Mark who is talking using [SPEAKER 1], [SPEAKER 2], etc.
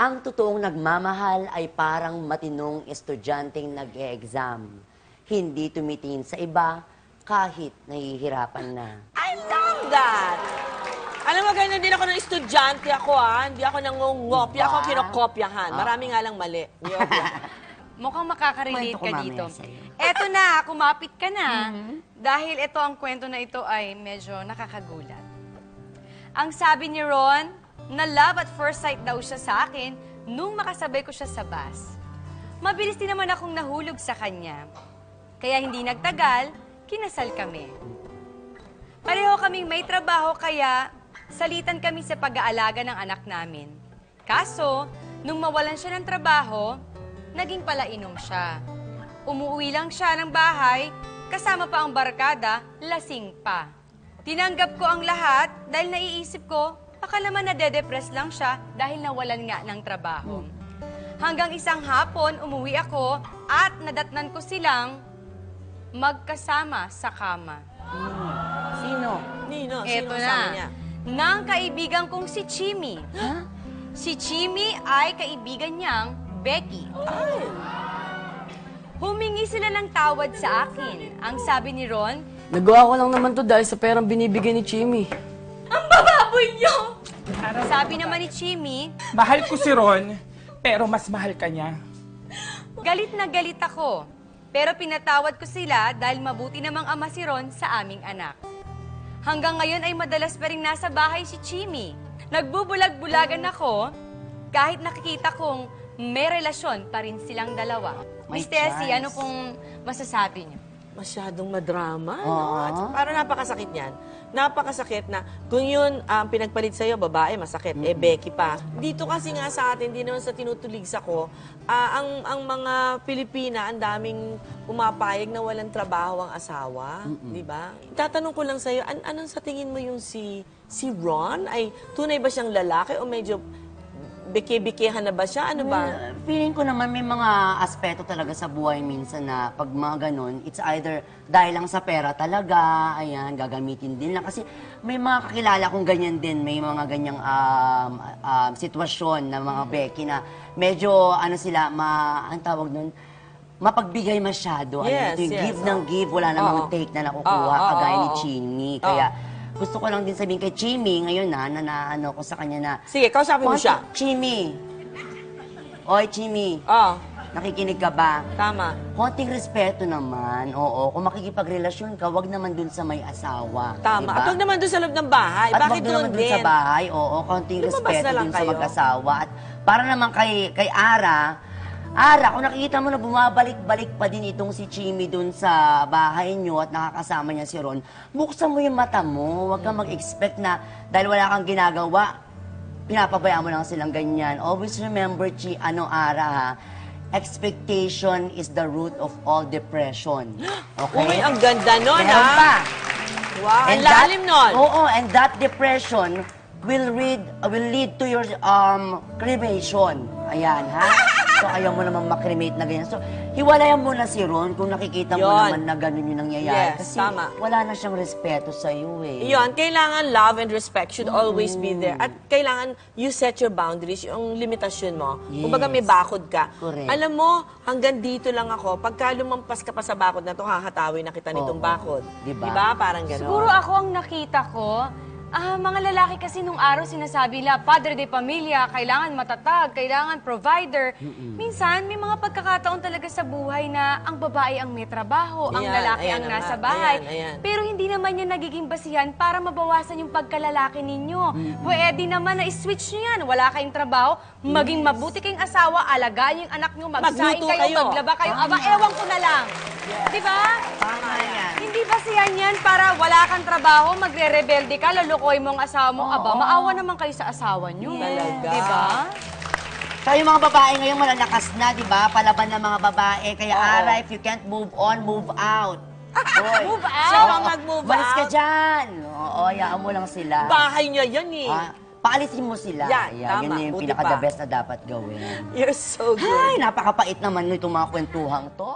[SPEAKER 1] Ang totoong nagmamahal ay parang matinong estudyanteng nag-e-exam. Hindi tumitingin sa iba kahit nahihirapan na.
[SPEAKER 2] I love that! Alam mo, ganyan din ako ng estudyante ako, ah. Hindi ako nangungopya, ako
[SPEAKER 1] Diba?
[SPEAKER 2] kinokopyahan. Marami nga lang mali.
[SPEAKER 3] Mukhang makaka-relate
[SPEAKER 1] Kwento ko
[SPEAKER 3] ka
[SPEAKER 1] mamaya
[SPEAKER 3] dito.
[SPEAKER 1] sa'yo.
[SPEAKER 3] Eto na, kumapit ka na. Dahil ito ang kwento na ito ay medyo nakakagulat. Ang sabi ni Ron, na love at first sight daw siya sa akin nung makasabay ko siya sa bus. Mabilis din naman akong nahulog sa kanya. Kaya hindi nagtagal, kinasal kami. Pareho kaming may trabaho kaya salitan kami sa pag-aalaga ng anak namin. Kaso, nung mawalan siya ng trabaho, naging palainom siya. Umuwi lang siya ng bahay, kasama pa ang barkada, lasing pa. Tinanggap ko ang lahat dahil naiisip ko, baka naman nade-depress lang siya dahil nawalan nga ng trabaho. Hanggang isang hapon, umuwi ako at nadatnan ko silang magkasama sa kama.
[SPEAKER 1] Sino?
[SPEAKER 2] Nino, sino
[SPEAKER 3] Eto
[SPEAKER 2] kasama
[SPEAKER 3] na.
[SPEAKER 2] niya?
[SPEAKER 3] Nang kaibigan kong si Chimi. Si Chimi ay kaibigan niyang Becky. Humingi sila ng tawad sa akin. Ang sabi ni Ron,
[SPEAKER 4] Nagawa ko lang naman to dahil sa perang binibigay ni Chimmy.
[SPEAKER 3] ang bababoy niyo! Sabi naman ni Chimi,
[SPEAKER 5] Mahal ko si Ron, pero mas mahal ka niya.
[SPEAKER 3] galit na galit ako. Pero pinatawad ko sila dahil mabuti namang ama si Ron sa aming anak. Hanggang ngayon ay madalas pa rin nasa bahay si Chimi. Nagbubulag-bulagan ako kahit nakikita kong may relasyon pa rin silang dalawa. Miss Tessie, ano pong masasabi niyo?
[SPEAKER 2] Masyadong madrama.
[SPEAKER 1] Oo.
[SPEAKER 2] No? At Parang napakasakit niyan. Napakasakit na kung yun ang pinagpalit sa'yo, babae, masakit. Eh, Becky pa. Dito kasi nga sa atin, di naman sa tinutuligs ako, ah, ang, ang mga Pilipina, ang daming pumapayag na walang trabaho ang asawa. Di ba? Tatanong ko lang sa'yo, an anong sa tingin mo yung si, si Ron? Ay, tunay ba siyang lalaki o medyo bike-bikehan na ba siya? Ano ba?
[SPEAKER 1] Well, feeling ko naman may mga aspeto talaga sa buhay minsan na pag mga ganun, it's either dahil lang sa pera talaga, ayan, gagamitin din lang. Kasi may mga kakilala kong ganyan din, may mga ganyang um, um, sitwasyon na mga Becky na medyo, ano sila, ma, ang tawag nun, mapagbigay masyado.
[SPEAKER 2] Yes,
[SPEAKER 1] ano, ito yung
[SPEAKER 2] yes,
[SPEAKER 1] give ng
[SPEAKER 2] oo.
[SPEAKER 1] give, wala namang
[SPEAKER 2] Oo.
[SPEAKER 1] take na nakukuha,
[SPEAKER 2] Oo, oo,
[SPEAKER 1] kagaya ni
[SPEAKER 2] oo.
[SPEAKER 1] Chingy. Kaya, gusto ko lang din sabihin kay Chimmy ngayon na, na, na ano ko sa kanya na,
[SPEAKER 2] Sige, kausapin mo siya.
[SPEAKER 1] Chimmy. Oy, Chimmy.
[SPEAKER 2] Oh,
[SPEAKER 1] Nakikinig ka ba?
[SPEAKER 2] tama.
[SPEAKER 1] Konting respeto naman. Oo, kung makikipagrelasyon ka, wag naman dun sa may asawa.
[SPEAKER 2] Tama.
[SPEAKER 1] diba?
[SPEAKER 2] At huwag naman doon sa loob ng bahay.
[SPEAKER 1] At
[SPEAKER 2] Bakit
[SPEAKER 1] wag doon naman dun
[SPEAKER 2] din?
[SPEAKER 1] sa bahay. Oo, konting
[SPEAKER 2] Lumabas
[SPEAKER 1] respeto
[SPEAKER 2] lang
[SPEAKER 1] din sa
[SPEAKER 2] kayo.
[SPEAKER 1] mag-asawa. At para naman kay, kay Ara, Ara, kung nakikita mo na bumabalik-balik pa din itong si Chimmy dun sa bahay nyo at nakakasama niya si Ron, buksan mo yung mata mo. Huwag kang mag-expect na dahil wala kang ginagawa, pinapabayaan mo lang silang ganyan. Always remember, Chi, ano, Ara, ha? Expectation is the root of all depression. Okay?
[SPEAKER 2] Uy, ang ganda nun,
[SPEAKER 1] Meron
[SPEAKER 2] ha?
[SPEAKER 1] pa.
[SPEAKER 2] Wow, ang
[SPEAKER 1] that-
[SPEAKER 2] lalim nun.
[SPEAKER 1] Oo, and that depression will lead will lead to your um cremation. Ayan, ha? So, ayaw mo naman makremate na ganyan. So, hiwalayan mo na si Ron kung nakikita mo
[SPEAKER 2] Yun.
[SPEAKER 1] naman na ganun yung nangyayari.
[SPEAKER 2] Yes,
[SPEAKER 1] Kasi
[SPEAKER 2] tama.
[SPEAKER 1] wala na siyang respeto sa iyo eh.
[SPEAKER 2] Yun, kailangan love and respect should always be there. At kailangan you set your boundaries, yung limitasyon mo.
[SPEAKER 1] Yes.
[SPEAKER 2] Kumbaga may bakod ka.
[SPEAKER 1] Correct.
[SPEAKER 2] Alam mo, hanggang dito lang ako. Pagka lumampas ka pa sa bakod na to, hahatawin na kita nitong
[SPEAKER 1] Oo.
[SPEAKER 2] bakod.
[SPEAKER 1] Diba?
[SPEAKER 2] Diba? Parang gano'n.
[SPEAKER 3] Siguro ako ang nakita ko, ah, mga lalaki kasi nung araw sinasabi nila, padre de pamilya, kailangan matatag, kailangan provider. Minsan, may mga pagkakataon talaga sa buhay na ang babae ang may trabaho, ang
[SPEAKER 2] Ayan,
[SPEAKER 3] lalaki
[SPEAKER 2] ayan
[SPEAKER 3] ang
[SPEAKER 2] na
[SPEAKER 3] nasa bahay.
[SPEAKER 2] Ayan, ayan.
[SPEAKER 3] Pero hindi naman yan nagiging basihan para mabawasan yung pagkalalaki ninyo. Pwede naman na i-switch nyo yan. Wala kayong trabaho, maging mabuti kayong asawa, alagaan yung anak nyo, magsaing
[SPEAKER 2] Magluto
[SPEAKER 3] kayo,
[SPEAKER 2] kayo.
[SPEAKER 3] maglaba kayo. Aba, ewan ko na lang. Di ba?
[SPEAKER 1] Tama yan.
[SPEAKER 3] Hindi ba yan para wala kang trabaho, magre-rebelde ka, lulukoy mo ang asawa mo? Aba, maawa naman kayo sa asawa nyo.
[SPEAKER 2] Talaga.
[SPEAKER 3] Di ba?
[SPEAKER 1] So, yung mga babae ngayon malalakas na, di ba? Palaban ng mga babae. Kaya, Ara, if you can't move on, move out. Hoy.
[SPEAKER 3] Move out?
[SPEAKER 2] Siya ang mag-move
[SPEAKER 1] Malis ka
[SPEAKER 2] out.
[SPEAKER 1] dyan. Oo, hayaan mo lang sila.
[SPEAKER 2] Bahay niya yan eh.
[SPEAKER 1] Ah, paalisin mo sila.
[SPEAKER 2] Yan, tama.
[SPEAKER 1] Yun na yung
[SPEAKER 2] Buti
[SPEAKER 1] pinaka-the
[SPEAKER 2] pa.
[SPEAKER 1] best na dapat gawin.
[SPEAKER 2] You're so good.
[SPEAKER 1] Ay, napakapait naman nitong mga kwentuhang to.